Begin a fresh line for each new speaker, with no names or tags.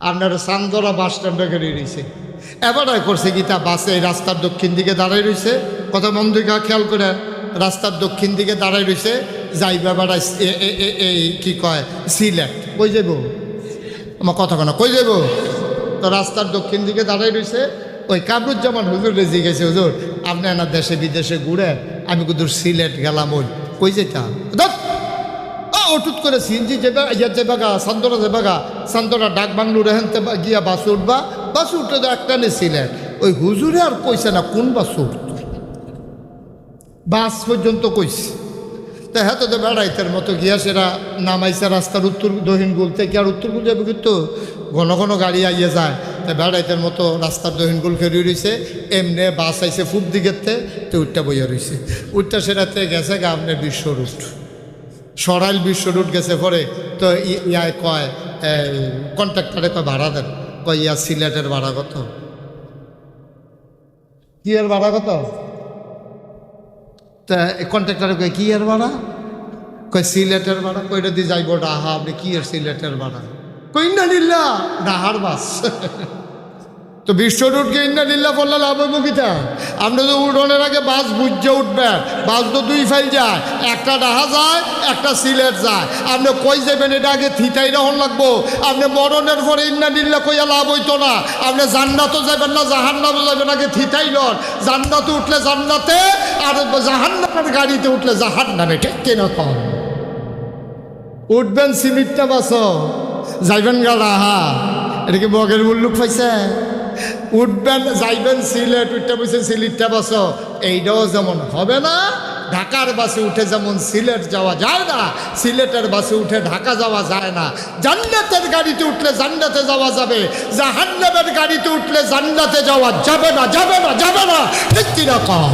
আপনার সান্দরা বাস স্ট্যান্ডে গেড়ে রয়েছে এবারে করছে গীতা বাসে রাস্তার দক্ষিণ দিকে দাঁড়াই রয়েছে কত মন্দিকা খেয়াল করে, রাস্তার দক্ষিণ দিকে দাঁড়াই রয়েছে যাই ব্যাপার এই কি কয়, সিলেট। কই যাব আমার কথা কেন কই যাব তো রাস্তার দক্ষিণ দিকে দাঁড়াই রয়েছে ওই কাবরুজ্জামান হুজুর রেজি গেছে, হুজুর। আপনি না দেশে বিদেশে ঘুরে আমি কিন্তু সিলেট গেলাম ওই। কই যেতাম! অটুট করে সিনজি যাবে ইয়া যাবে গা সান্তরা যাবে গা সান্তরা ডাক বাংলু রেহেন গিয়া বাস উঠবা, বাস উঠে তো একটা নে সিলেট ওই হুজুরে আর কইছে না, কোন বাস উঠত বাস পর্যন্ত কইছে। তা হ্যাঁ তো বেড়াইতের মতো গিয়া সেরা নামাইছে রাস্তার উত্তর দক্ষিণ গুল থেকে, আর উত্তর গুল যাবে কিন্তু ঘন ঘন গাড়ি আইয়ে যায়। তা বেড়াইতের মতো রাস্তার দক্ষিণ গুল খেয়ে রয়েছে এমনি বাস আইছে ফুপ দিকেতে তো উঠটা বইয়া রয়েছে উঠটা সেটাতে গেছে গা আপনার বিশ্ব রুট সরাইল বিশ্ব রুট গেছে পরে, তো ইয়ায় কয় কন্ট্রাক্টারে কয় ভাড়া দেন। কয় ইয়া সিলেটের ভাড়া কত? কি এর ভাড়া কত? তা কন্ট্রাক্টারে কয় কি এর ভাড়া? কয়, সিলেটের ভাড়া। কইটা দিয়ে যাইব ডাহা, আপনি কি এর সিলেটের ভাড়া? কই না নিল্লা! ডাহার বাস। তো বিশ্ব রুটকে ইন্না লিল্লা বললে লাভ আপনি তো উঠোনের আগে বাস বুঝে উঠবেন, বাস তো দুই ফাইল যায়, একটা ডাহা যায়, একটা সিলেট যায়। আপনি কই যাবেন, এটা আগে থিতাই রহন লাগবো। আপনি মরণের পরে ইন্না নিল্লা কইয়া লাভ হইতো না। আপনি জান্নাতও যাবেন না, জাহান্নামও যাবেন আগে থিতাই লন। জান্নাতে উঠলে জান্নাতে, আর জাহান্নামের গাড়িতে উঠলে জাহান্নামে, ঠিক কেনা কম উঠবেন সিমিটটা বাস, যাইবেন গা রাহা এটা কি বগের উল্লুক পাইছে? উঠবেন, যাইবেন সিলেট উঠতে বসে সিলেটটা বাস। এইটাও যেমন হবে না, ঢাকার বাসে উঠে যেমন সিলেট যাওয়া যায় না, সিলেটের বাসে উঠে ঢাকা যাওয়া যায় না। জান্নাতের গাড়িতে উঠলে জান্নাতে যাওয়া যাবে, জাহান্নামের গাড়িতে উঠলে জান্নাতে যাওয়া যাবে না যাবে না যাবে না। ঠিক কীরকম